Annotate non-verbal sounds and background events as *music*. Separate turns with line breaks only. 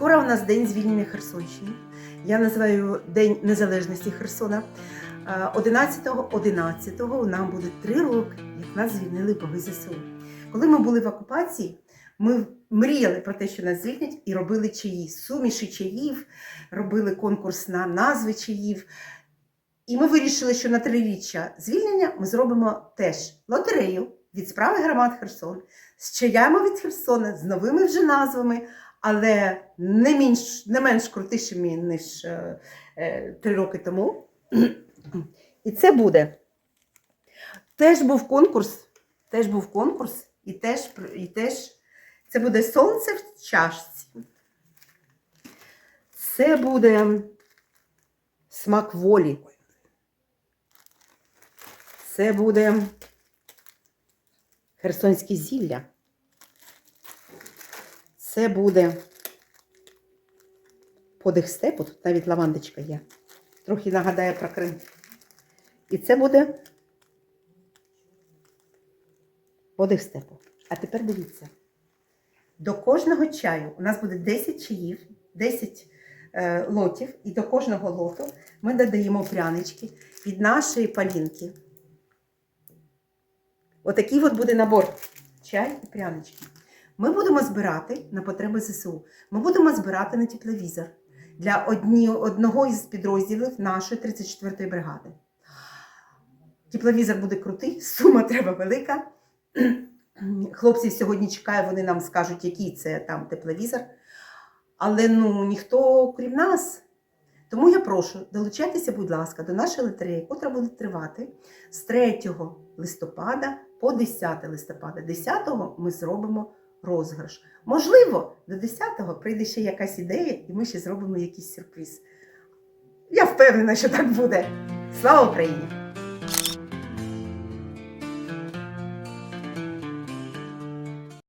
у нас День звільнення Херсонщини. Я називаю День Незалежності Херсона. Е, 11.11 нам буде три роки, як нас звільнили боги ЗСУ. Коли ми були в окупації, ми мріяли про те, що нас звільнять, і робили чаї, суміші чаїв, робили конкурс на назви чаїв. І ми вирішили, що на триріччя звільнення ми зробимо теж лотерею від справи громад Херсон з чаями від Херсона, з новими вже назвами, але не менш, не менш крутішими, ніж е, е, три роки тому. І це буде. Теж був конкурс, теж був конкурс, і теж, і теж це буде сонце в чашці. Це буде смак волі. Це буде херсонське зілля. Це буде подих степу, тут навіть лавандочка є. Трохи нагадає про Крим. І це буде подих степу. А тепер дивіться. До кожного чаю у нас буде 10 чаїв, 10 е, лотів, і до кожного лоту ми додаємо прянички від нашої палінки. Отакий от буде набор чай і прянички. Ми будемо збирати на потреби ЗСУ. Ми будемо збирати на тепловізор для одні, одного із підрозділів нашої 34-ї бригади. Тепловізор буде крутий, сума треба велика. *clears throat* Хлопців сьогодні чекає, вони нам скажуть, який це там тепловізор. Але ну ніхто крім нас. Тому я прошу, долучайтеся, будь ласка, до нашої лотереї, котра буде тривати з 3 листопада по 10 листопада. 10-го ми зробимо розіграш. Можливо, до 10-го прийде ще якась ідея, і ми ще зробимо якийсь сюрприз. Я впевнена, що так буде. Слава Україні!